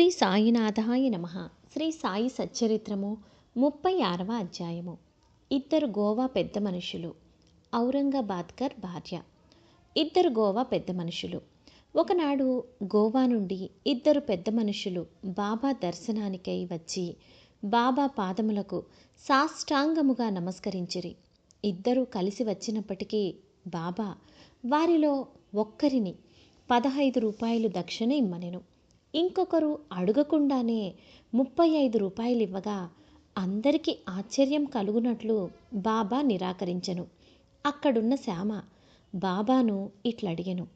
శ్రీ సాయినాథాయ నమ. శ్రీ సాయి సచ్చరిత్రము ముప్పై ఆరవ అధ్యాయము. ఇద్దరు గోవా పెద్ద మనుషులు. ఔరంగాబాద్కర్ భార్య. ఇద్దరు గోవా పెద్ద మనుషులు. ఒకనాడు గోవా నుండి ఇద్దరు పెద్ద మనుషులు బాబా దర్శనానికై వచ్చి బాబా పాదములకు సాష్టాంగముగా నమస్కరించిరి. ఇద్దరూ కలిసి వచ్చినప్పటికీ బాబా వారిలో ఒక్కరిని పదహైదు రూపాయలు దక్షిణ ఇమ్మనెను. ఇంకొకరు అడగకుండానే ముప్పై ఐదు రూపాయలు ఇవ్వగా అందరికీ ఆశ్చర్యం కలుగునట్లు బాబా నిరాకరించెను. అక్కడున్న శ్యామ బాబాను ఇట్లడిగెను.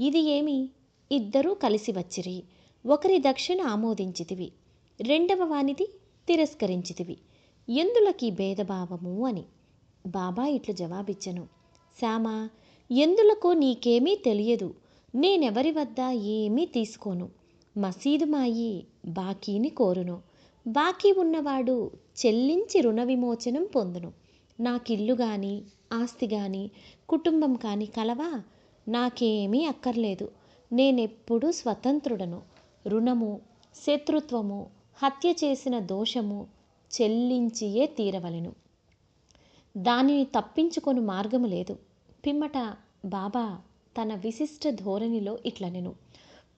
ఇది ఏమి? ఇద్దరూ కలిసి వచ్చిరి. ఒకరి దక్షిణ ఆమోదించితివి. రెండవ వానిది తిరస్కరించితివి. ఎందులకి భేదభావము అని. బాబా ఇట్లు జవాబిచ్చెను. శ్యామ ఎందులకు నీకేమీ తెలియదు. నేనెవరి వద్ద ఏమీ తీసుకోను. మసీదు మాయి బాకీని కోరును. బాకీ ఉన్నవాడు చెల్లించి రుణ విమోచనం పొందును. నాకిల్లు గాని ఆస్తి గాని కుటుంబం కానీ కలవా? నాకేమీ అక్కర్లేదు. నేనెప్పుడూ స్వతంత్రుడను. రుణము శత్రుత్వము హత్య చేసిన దోషము చెల్లించియే తీరవలెను. దానిని తప్పించుకొని మార్గము లేదు. పిమ్మట బాబా తన విశిష్ట ధోరణిలో ఇట్లనెను.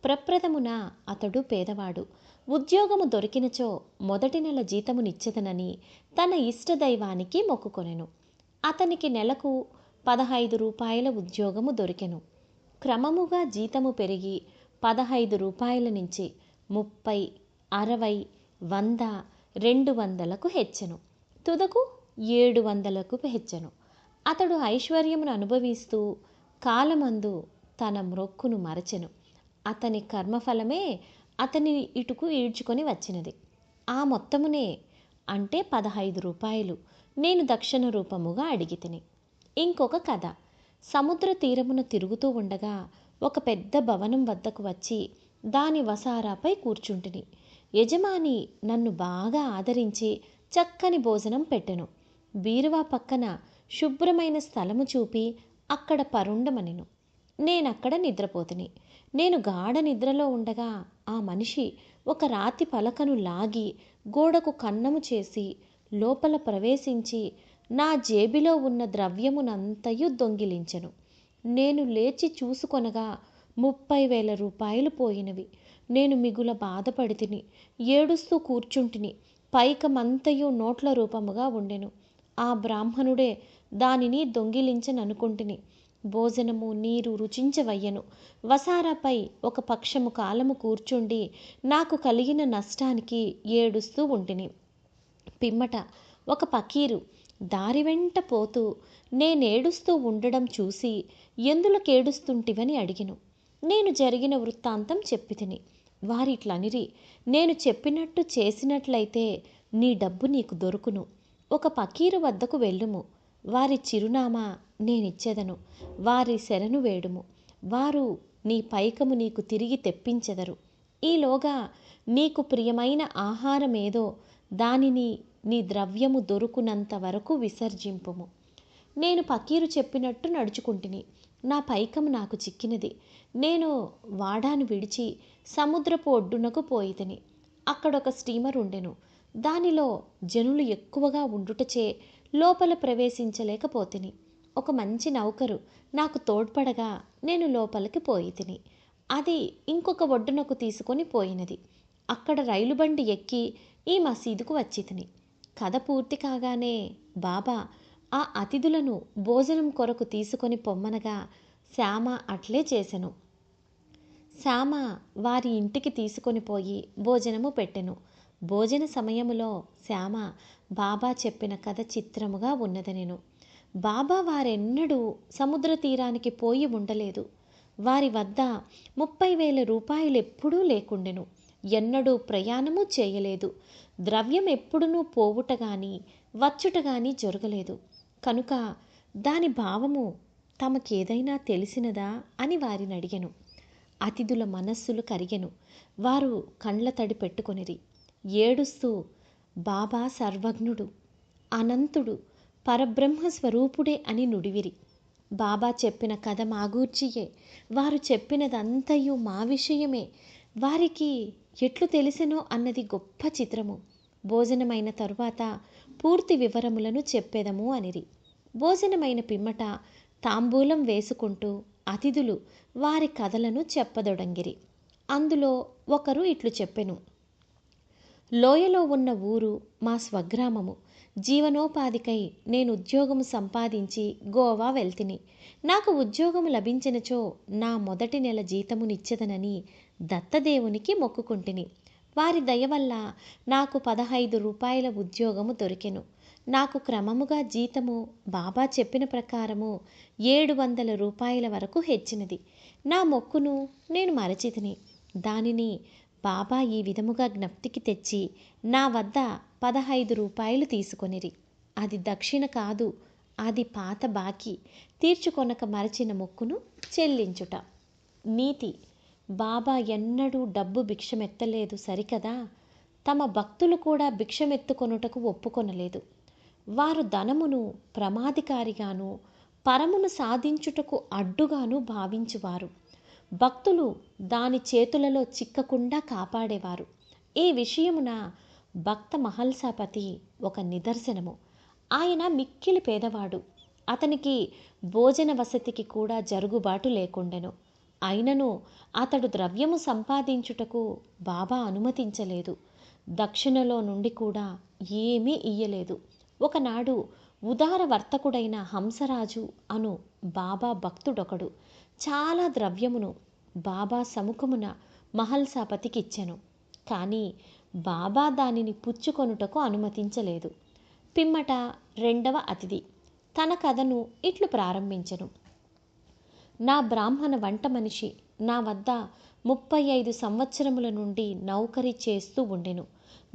ప్రప్రథమున అతడు పేదవాడు. ఉద్యోగము దొరికినచో మొదటి నెల జీతమునిచ్చెదనని తన ఇష్టదైవానికి మొక్కుకొనెను. అతనికి నెలకు పదహైదు రూపాయల ఉద్యోగము దొరికెను. క్రమముగా జీతము పెరిగి పదహైదు రూపాయల నుంచి ముప్పై అరవై వంద రెండు వందలకు హెచ్చెను. తుదకు ఏడు వందలకు హెచ్చెను. అతడు ఐశ్వర్యమును అనుభవిస్తూ కాలమందు తన మ్రొక్కును మరచెను. అతని కర్మఫలమే అతని ఇటుకు ఈడ్చుకొని వచ్చినది. ఆ మొత్తమునే అంటే పదహైదు రూపాయలు నేను దక్షిణ రూపముగా అడిగితిని. ఇంకొక కథ. సముద్ర తీరమున తిరుగుతూ ఉండగా ఒక పెద్ద భవనం వద్దకు వచ్చి దాని వసారాపై కూర్చుంటిని. యజమాని నన్ను బాగా ఆదరించి చక్కని భోజనం పెట్టెను. బీరువా పక్కన శుభ్రమైన స్థలము చూపి అక్కడ పరుండమనెను. నేనక్కడ నిద్రపోతుని. నేను గాఢ నిద్రలో ఉండగా ఆ మనిషి ఒక రాతి పలకను లాగి గోడకు కన్నము చేసి లోపల ప్రవేశించి నా జేబిలో ఉన్న ద్రవ్యమునంతయు దొంగిలించెను. నేను లేచి చూసుకొనగా ముప్పై వేల రూపాయలు పోయినవి. నేను మిగుల బాధపడితిని ఏడుస్తూ కూర్చుంటిని పైకమంతయు నోట్ల రూపముగా ఉండెను. ఆ బ్రాహ్మణుడే దానిని దొంగిలించననుకుంటుని. భోజనము నీరు రుచించవయ్యను. వసారాపై ఒక పక్షము కాలము కూర్చుండి నాకు కలిగిన నష్టానికి ఏడుస్తూ ఉంటిని. పిమ్మట ఒక పకీరు దారి వెంట పోతూ నేనేడుస్తూ ఉండడం చూసి ఎందులకేడుస్తుంటివని అడిగిను. నేను జరిగిన వృత్తాంతం చెప్పి తిని వారిట్లనిరి నేను చెప్పినట్టు చేసినట్లయితే నీ డబ్బు నీకు దొరుకును. ఒక పకీరు వద్దకు వెళ్ళుము. వారి చిరునామా నేనిచ్చెదను వారి శరణు వేడుము. వారు నీ పైకము నీకు తిరిగి తెప్పించెదరు. ఈలోగా నీకు ప్రియమైన ఆహారమేదో దానిని నీ ద్రవ్యము దొరుకునంత వరకు విసర్జింపుము. నేను పకీరు చెప్పినట్టు నడుచుకుంటుని నా పైకము నాకు చిక్కినది. నేను వాడాను విడిచి సముద్రపు ఒడ్డునకు పోయితిని. అక్కడొక స్టీమర్ ఉండెను దానిలో జనులు ఎక్కువగా ఉండుటచే లోపల ప్రవేశించలేకపోతిని. ఒక మంచి నౌకరు నాకు తోడ్పడగా నేను లోపలికి పోయి తిని అది ఇంకొక ఒడ్డునకు తీసుకొని పోయినది. అక్కడ రైలు బండి ఎక్కి ఈ మసీదుకు వచ్చి తిని కథ పూర్తి కాగానే బాబా ఆ అతిథులను భోజనం కొరకు తీసుకొని పొమ్మనగా శ్యామ అట్లే చేసెను. శ్యామ వారి ఇంటికి తీసుకొని పోయి భోజనము పెట్టెను. భోజన సమయములో శ్యామ బాబా చెప్పిన కథ చిత్రముగా ఉన్నదనెను బాబా వారెన్నడూ సముద్ర తీరానికి పోయి ఉండలేదు. వారి వద్ద ముప్పై వేల రూపాయలు ఎప్పుడూ లేకుండెను. ఎన్నడూ ప్రయాణము చేయలేదు. ద్రవ్యం ఎప్పుడునూ పోవుట గాని వచ్చుట గాని జరగలేదు. కనుక దాని భావము తమకేదైనా తెలిసినదా అని వారిని అడిగెను. అతిథుల మనస్సులు కరిగెను. వారు కండ్ల తడి పెట్టుకొనిరి. ఏడుస్తూ బాబా సర్వజ్ఞుడు అనంతుడు పరబ్రహ్మ స్వరూపుడే అని నుడివిరి. బాబా చెప్పిన కథ మాగూర్చియే. వారు చెప్పినదంతయు మా విషయమే. వారికి ఎట్లు తెలిసెనో అన్నది గొప్ప చిత్రము. భోజనమైన తరువాత పూర్తి వివరములను చెప్పెదము అనిరి. భోజనమైన పిమ్మట తాంబూలం వేసుకుంటూ అతిథులు వారి కథలను చెప్పదొడంగిరి. అందులో ఒకరు ఇట్లు చెప్పెను. లోయలో ఉన్న ఊరు మా స్వగ్రామము. జీవనోపాధికై నేను ఉద్యోగము సంపాదించి గోవా వెళ్తిని. నాకు ఉద్యోగము లభించినచో నా మొదటి నెల జీతమునిచ్చెదనని దత్తదేవునికి మొక్కుకుంటిని. వారి దయ వల్ల నాకు పదహైదు రూపాయల ఉద్యోగము దొరికెను. నాకు క్రమముగా జీతము బాబా చెప్పిన ప్రకారము ఏడు వందల రూపాయల వరకు హెచ్చినది. నా మొక్కును నేను మరచితిని. దానిని బాబా ఈ విధముగా జ్ఞప్తికి తెచ్చి నా వద్ద పదహైదు రూపాయలు తీసుకొనిరి. అది దక్షిణ కాదు అది పాత బాకీ. తీర్చుకొనక మరచిన మొక్కును చెల్లించుట. నీతి బాబా ఎన్నడూ డబ్బు భిక్షమెత్తలేదు సరికదా? తమ భక్తులు కూడా భిక్షమెత్తుకొనుటకు ఒప్పుకొనలేదు. వారు ధనమును ప్రమాదికారిగాను పరమును సాధించుటకు అడ్డుగాను భావించువారు. భక్తులు దాని చేతులలో చిక్కకుండా కాపాడేవారు. ఈ విషయమున భక్త మహల్సాపతి ఒక నిదర్శనము. ఆయన మిక్కిలి పేదవాడు. అతనికి భోజన వసతికి కూడా జరుగుబాటు లేకుండెను. అయినను అతడు ద్రవ్యము సంపాదించుటకు బాబా అనుమతించలేదు. దక్షిణలో నుండి కూడా ఏమీ ఇయ్యలేదు. ఒకనాడు ఉదార వర్తకుడైన హంసరాజు అను బాబా భక్తుడొకడు చాలా ద్రవ్యమును బాబా సముఖమున మహల్సాపతికిచ్చెను. కానీ బాబా దానిని పుచ్చుకొనుటకు అనుమతించలేదు. పిమ్మట రెండవ అతిథి తన కథను ఇట్లు ప్రారంభించెను. నా బ్రాహ్మణ వంట మనిషి నా వద్ద ముప్పై ఐదు సంవత్సరముల నుండి నౌకరి చేస్తూ ఉండెను.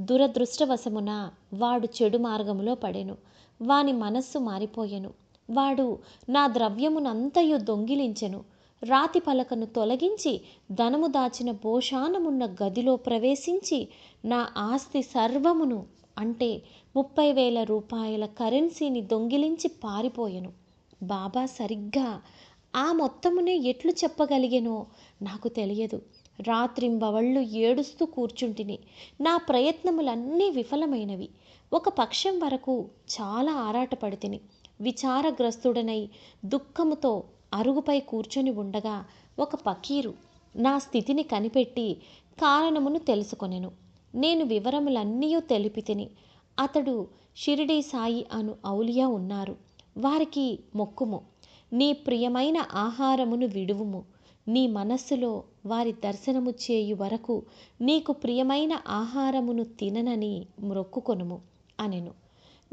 దురదృష్టవశమున వాడు చెడు మార్గములో పడెను. వాని మనస్సు మారిపోయెను. వాడు నా ద్రవ్యమునంతయు దొంగిలించెను. రాతి పలకను తొలగించి ధనము దాచిన భోషానమున్న గదిలో ప్రవేశించి నా ఆస్తి సర్వమును అంటే ముప్పై వేల రూపాయల కరెన్సీని దొంగిలించి పారిపోయెను. బాబా సరిగ్గా ఆ మొత్తమునే ఎట్లు చెప్పగలిగెనో నాకు తెలియదు. రాత్రింబవళ్ళు ఏడుస్తూ కూర్చుంటిని. నా ప్రయత్నములన్నీ విఫలమైనవి. ఒక పక్షం వరకు చాలా ఆరాటపడితిని. విచారగ్రస్తుడనై దుఃఖముతో అరుగుపై కూర్చొని ఉండగా ఒక పకీరు నా స్థితిని కనిపెట్టి కారణమును తెలుసుకొనెను. నేను వివరములన్నీ తెలిపి తిని అతడు షిరిడీ సాయి అను ఔలియా ఉన్నారు. వారికి మొక్కుము. నీ ప్రియమైన ఆహారమును విడువుము. నీ మనస్సులో వారి దర్శనము చేయు వరకు నీకు ప్రియమైన ఆహారమును తిననని మ్రొక్కుకొనుము అనెను.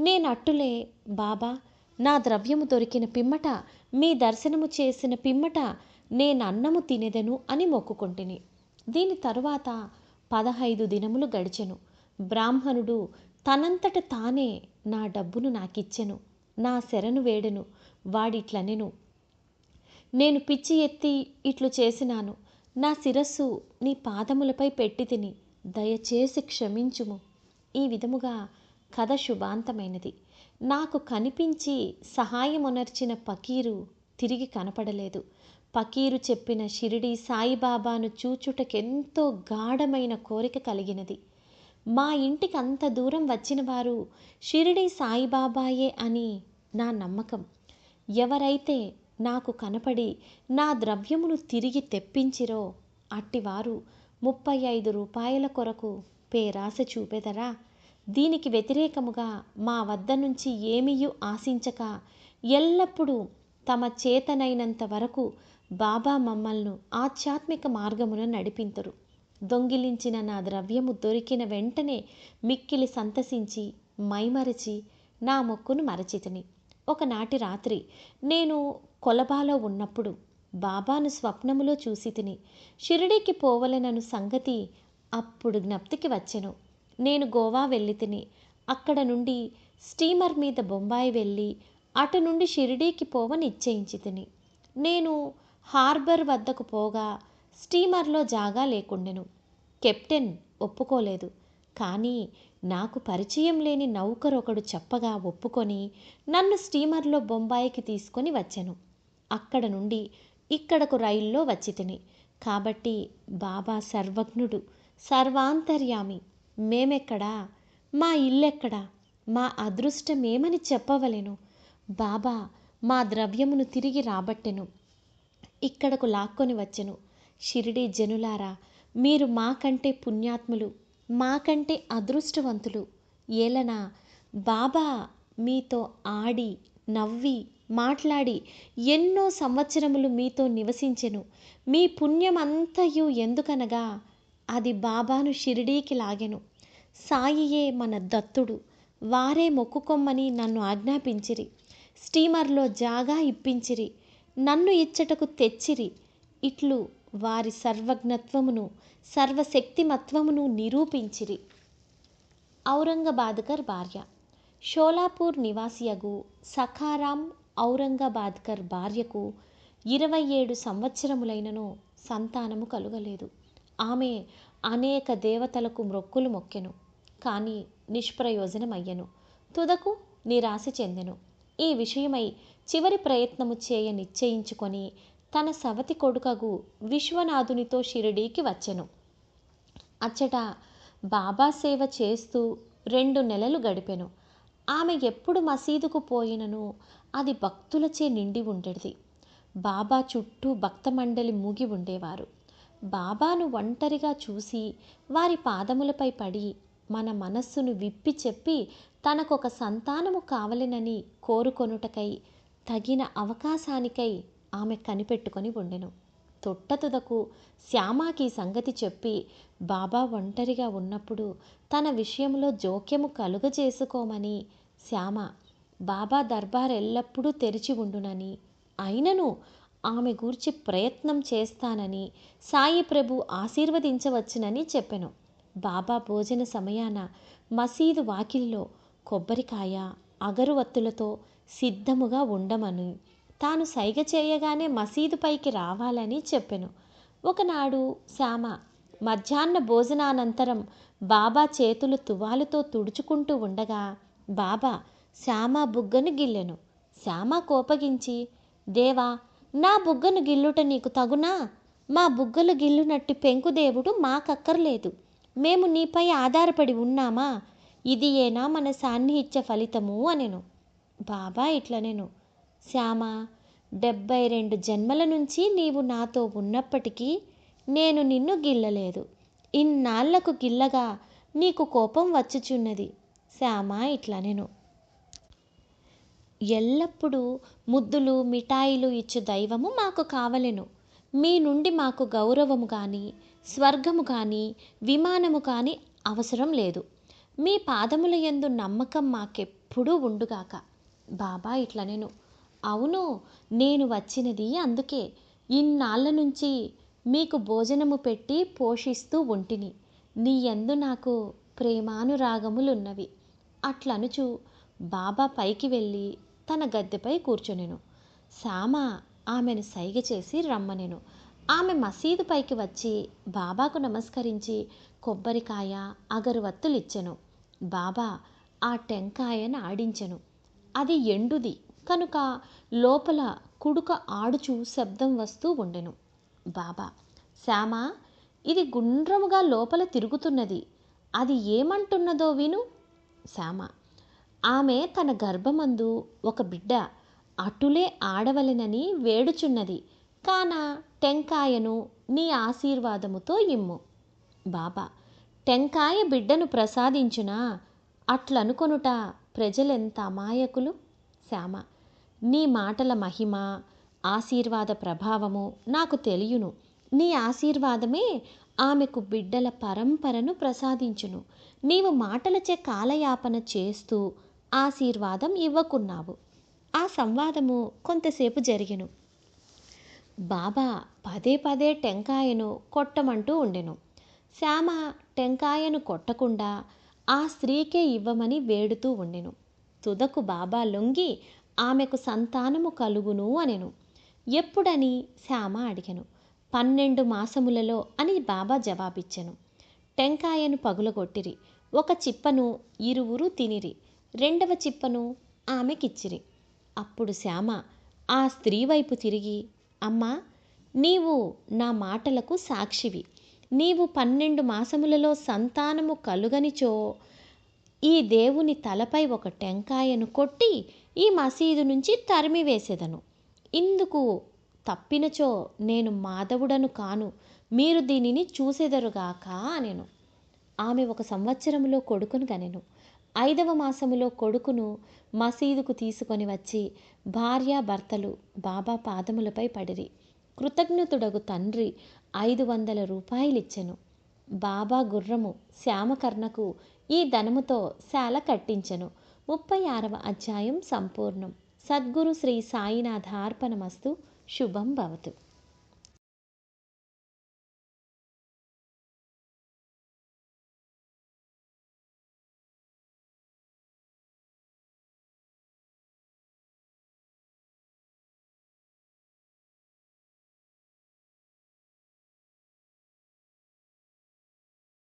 నేనట్టులే బాబా నా ద్రవ్యము దొరికిన పిమ్మట మీ దర్శనము చేసిన పిమ్మట నేను అన్నము తినేదెను అని మొక్కుకొంటిని. దీని తరువాత పదహైదు దినములు గడిచెను. బ్రాహ్మణుడు తనంతట తానే నా డబ్బును నాకిచ్చెను నా శరణు వేడెను వాడిట్లనెను. నేను పిచ్చి ఎత్తి ఇట్లు చేసినాను. నా శిరస్సు నీ పాదములపై పెట్టి తిని దయచేసి క్షమించుము. ఈ విధముగా కథ శుభాంతమైనది. నాకు కనిపించి సహాయమునర్చిన పకీరు తిరిగి కనపడలేదు. పకీరు చెప్పిన షిరిడి సాయిబాబాను చూచుటకెంతో గాఢమైన కోరిక కలిగినది. మా ఇంటికి అంత దూరం వచ్చిన వారు షిరిడి సాయిబాబాయే అని నా నమ్మకం. ఎవరైతే నాకు కనపడి నా ద్రవ్యమును తిరిగి తెప్పించిరో అట్టివారు ముప్పై ఐదు రూపాయల కొరకు పేరాశ చూపెదరా. దీనికి వ్యతిరేకముగా మా వద్ద నుంచి ఏమీయూ ఆశించక ఎల్లప్పుడూ తమ చేతనైనంత వరకు బాబా మమ్మల్ని ఆధ్యాత్మిక మార్గమున నడిపింతురు. దొంగిలించిన నా ద్రవ్యము దొరికిన వెంటనే మిక్కిలి సంతసించి మైమరచి నా మొక్కును మరచితిని. ఒకనాటి రాత్రి నేను కొలబాలో ఉన్నప్పుడు బాబాను స్వప్నములో చూసి తిని షిరిడీకి పోవలనను సంగతి అప్పుడు జ్ఞప్తికి వచ్చెను. నేను గోవా వెళ్ళి తిని అక్కడ నుండి స్టీమర్ మీద బొంబాయి వెళ్ళి అటు నుండి షిరిడీకి పోవ నిశ్చయించి తిని. నేను హార్బర్ వద్దకు పోగా స్టీమర్లో జాగా లేకుండెను. కెప్టెన్ ఒప్పుకోలేదు. కానీ నాకు పరిచయం లేని నౌకరొకడు చెప్పగా ఒప్పుకొని నన్ను స్టీమర్లో బొంబాయికి తీసుకొని వచ్చాను. అక్కడ నుండి ఇక్కడకు రైల్లో వచ్చి తిని. కాబట్టి బాబా సర్వజ్ఞుడు సర్వాంతర్యామి. మేమెక్కడా? మా ఇల్లెక్కడా? మా అదృష్టమేమని చెప్పవలెను. బాబా మా ద్రవ్యమును తిరిగి రాబట్టెను. ఇక్కడకు లాక్కొని వచ్చెను. షిరిడి జనులారా మీరు మాకంటే పుణ్యాత్ములు మాకంటే అదృష్టవంతులు. ఏలనా బాబా మీతో ఆడి నవ్వి మాట్లాడి ఎన్నో సంవత్సరములు మీతో నివసించెను. మీ పుణ్యమంతయు ఎందుకనగా అది బాబాను షిరిడీకి లాగెను. సాయియే మన దత్తుడు. వారే మొక్కుకొమ్మని నన్ను ఆజ్ఞాపించిరి. స్టీమర్లో జాగా ఇప్పించిరి. నన్ను ఇచ్చటకు తెచ్చిరి. ఇట్లు వారి సర్వజ్ఞత్వమును సర్వశక్తిమత్వమును నిరూపించిరి. ఔరంగబాద్కర్ భార్య. షోలాపూర్ నివాసియగు సఖారాం ఔరంగాబాద్కర్ భార్యకు ఇరవై ఏడు సంవత్సరములైనను సంతానము కలుగలేదు. ఆమె అనేక దేవతలకు మొక్కులు మొక్కెను కానీ నిష్ప్రయోజనమయ్యెను. తుదకు నిరాశ చెందెను. ఈ విషయమై చివరి ప్రయత్నము చేయ నిశ్చయించుకొని తన సవతి కొడుకగు విశ్వనాథునితో షిరిడీకి వచ్చెను. అచ్చట బాబా సేవ చేస్తూ రెండు నెలలు గడిపెను. ఆమె ఎప్పుడు మసీదుకు పోయినను అది భక్తులచే నిండి ఉండేది. బాబా చుట్టూ భక్త మండలి మూగి ఉండేవారు. బాబాను ఒంటరిగా చూసి వారి పాదములపై పడి మన మనస్సును విప్పి చెప్పి తనకొక సంతానము కావలెనని కోరుకొనుటకై తగిన అవకాశానికై ఆమె కనిపెట్టుకొని ఉండెను. తొట్టతుదకు శ్యామాకి సంగతి చెప్పి బాబా ఒంటరిగా ఉన్నప్పుడు తన విషయంలో జోక్యము కలుగజేసుకోమని శ్యామ బాబా దర్బార్ ఎల్లప్పుడూ తెరిచి ఉండునని. అయినను ఆమె గూర్చి ప్రయత్నం చేస్తానని సాయి ప్రభు ఆశీర్వదించవచ్చునని చెప్పెను. బాబా భోజన సమయాన మసీదు వాకిల్లో కొబ్బరికాయ అగరువత్తులతో సిద్ధముగా ఉండమని. తాను సైగ చేయగానే మసీదు పైకి రావాలని చెప్పెను. ఒకనాడు శ్యామ మధ్యాహ్న భోజనానంతరం బాబా చేతులు తువాలుతో తుడుచుకుంటూ ఉండగా బాబా శ్యామ బుగ్గను గిల్లెను. శ్యామ కోపగించి దేవా నా బుగ్గను గిల్లుట నీకు తగునా? మా బుగ్గలు గిల్లునట్టి పెంకుదేవుడు మాకక్కర్లేదు. మేము నీపై ఆధారపడి ఉన్నామా? ఇది ఏనా మన సాన్నిహిత్య ఫలితము అనెను. బాబా ఇట్లనెను. శ్యామ డెబ్బై రెండు జన్మల నుంచి నీవు నాతో ఉన్నప్పటికీ నేను నిన్ను గిల్లలేదు. ఇన్నాళ్ళకు గిల్లగా నీకు కోపం వచ్చుచున్నది. శ్యామ ఇట్లనెను. ఎల్లప్పుడూ ముద్దులు మిఠాయిలు ఇచ్చు దైవము మాకు కావలెను. మీ నుండి మాకు గౌరవము కానీ స్వర్గము కానీ విమానము కానీ అవసరం లేదు. మీ పాదముల యందు నమ్మకం మాకెప్పుడూ ఉండుగాక. బాబా ఇట్లనెను. అవును నేను వచ్చినది అందుకే. ఇన్నాళ్ళ నుంచి మీకు భోజనము పెట్టి పోషిస్తూ ఉంటిని. నీ యందు నాకు ప్రేమానురాగములున్నవి. అట్లనుచు బాబా పైకి వెళ్ళి తన గద్దెపై కూర్చొనెను. శ్యామ ఆమెను సైగ చేసి రమ్మనెను. ఆమె మసీదు పైకి వచ్చి బాబాకు నమస్కరించి కొబ్బరికాయ అగరువత్తులు ఇచ్చెను బాబా ఆ టెంకాయను ఆడించెను. అది ఎండుది కనుక లోపల కుడుక ఆడుచు శబ్దం వస్తూ ఉండెను. బాబా శ్యామ ఇది గుండ్రముగా లోపల తిరుగుతున్నది. అది ఏమంటున్నదో విను. శ్యామ ఆమె తన గర్భమందు ఒక బిడ్డ అటులే ఆడవలెనని వేడుచున్నది. కాన టెంకాయను నీ ఆశీర్వాదముతో ఇమ్ము. బాబా టెంకాయ బిడ్డను ప్రసాదించునా? అట్లనుకొనుట ప్రజలెంత అమాయకులు? శ్యామ నీ మాటల మహిమ ఆశీర్వాద ప్రభావము నాకు తెలియను. నీ ఆశీర్వాదమే ఆమెకు బిడ్డల పరంపరను ప్రసాదించును. నీవు మాటలచే కాలయాపన చేస్తూ ఆశీర్వాదం ఇవ్వకున్నావు. ఆ సంవాదము కొంతసేపు జరిగెను. బాబా పదే పదే టెంకాయను కొట్టమంటూ ఉండెను. శ్యామ టెంకాయను కొట్టకుండా ఆ స్త్రీకే ఇవ్వమని వేడుతూ ఉండెను. తుదకు బాబా లొంగి ఆమెకు సంతానము కలుగును అనెను. ఎప్పుడని? శ్యామ అడిగెను. పన్నెండు మాసములలో అని బాబా జవాబిచ్చెను. టెంకాయను పగులగొట్టిరి. ఒక చిప్పను ఇరువురు తినిరి. రెండవ చిప్పను ఆమెకిచ్చిరి. అప్పుడు శ్యామ ఆ స్త్రీ వైపు తిరిగి అమ్మా నీవు నా మాటలకు సాక్షివి. నీవు పన్నెండు మాసములలో సంతానము కలుగనిచో ఈ దేవుని తలపై ఒక టెంకాయను కొట్టి ఈ మసీదు నుంచి తరిమివేసేదను. ఇందుకు తప్పినచో నేను మాధవుడను కాను. మీరు దీనిని చూసెదరుగాక అనెను. ఆమె ఒక సంవత్సరములో కొడుకును గనెను. ఐదవ మాసములో కొడుకును మసీదుకు తీసుకొని వచ్చి భార్య భర్తలు బాబా పాదములపై పడిరి. కృతజ్ఞతుడగు తండ్రి ఐదు వందల రూపాయలిచ్చెను. బాబా గుర్రము శ్యామకర్ణకు ఈ ధనముతో శాల కట్టించెను. ముప్పై ఆరవ అధ్యాయం సంపూర్ణం. సద్గురు శ్రీ సాయినాథార్పణమస్తు. శుభం భవతు.